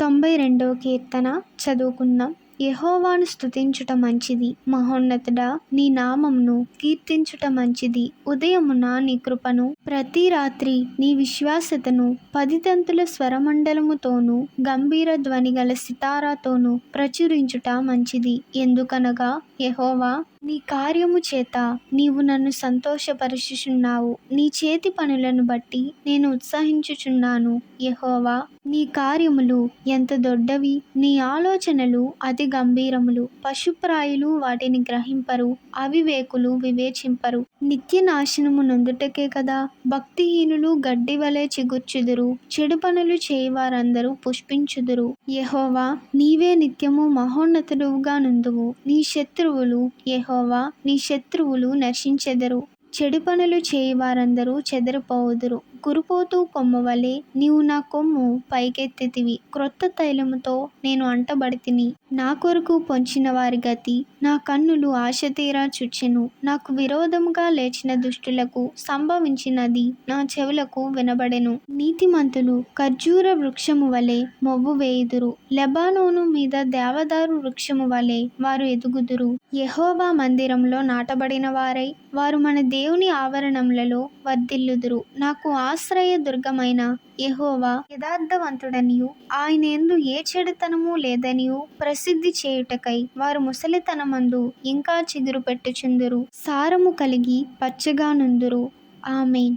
తొంభై రెండవ కీర్తన చదువుకుందాం. యహోవాను స్తుతించుట మంచిది మహోన్నతుడా నీ నామమును కీర్తించుట మంచిది. ఉదయమున నీ కృపను ప్రతి రాత్రి నీ విశ్వాసతను పదితంతుల స్వరమండలముతోనూ గంభీర ధ్వని గల సితారాతోనూ ప్రచురించుట మంచిది. ఎందుకనగా యహోవా నీ కార్యము చేత నీవు నన్ను సంతోషపరుచుచున్నావు. నీ చేతి పనులను బట్టి నేను ఉత్సాహించుచున్నాను. యహోవా నీ కార్యములు ఎంత దొడ్డవి. నీ ఆలోచనలు అతి గంభీరములు. పశుప్రాయులు వాటిని గ్రహింపరు అవివేకులు వివేచింపరు. నిత్య నాశనము నొందుటకే కదా. భక్తిహీనులు గడ్డి వలె చిగుర్చుదురు. చెడు పనులు చేయవారందరూ పుష్పించుదురు. యహోవా నీవే నిత్యము మహోన్నతుడుగా నుందువు నీ శత్రువులు యహోవా నీ శత్రువులు నశించెదరు. చెడు పనులు చేయవారందరూ చెదరిపోవుదురు కురుపోతూ కొమ్మవలె నీవు నా కొమ్ము పైకెత్తితివి. క్రొత్త తైలముతో నేను అంటబడితిని. నా కొరకు పొంచిన వారి గతి నా కన్నులు ఆశ తీరా చుచ్చెను నాకు విరోధముగా లేచిన దుష్టులకు సంభవించినది నా చెవులకు వినబడెను. నీతిమంతులు ఖర్జూర వృక్షము వలె మొవ్వు వేయుదురు. లెబానోను మీద దేవదారు వృక్షము వలె వారు ఎదుగుదురు. యెహోవా మందిరంలో నాటబడిన వారై వారు మన దేవుని ఆవరణములలో వర్ధిల్లుదురు. నాకు ఆ దుర్గమైన యహోవా యథార్థవంతుడనియు. ఆయన ఎందు ఏ చెడుతనము లేదనియు. ప్రసిద్ధి చేయుటకై వారు ముసలితనమందు ఇంకా చిగురు పెట్టుచుందురు. సారము కలిగి పచ్చగా నుందురు. ఆమెన్.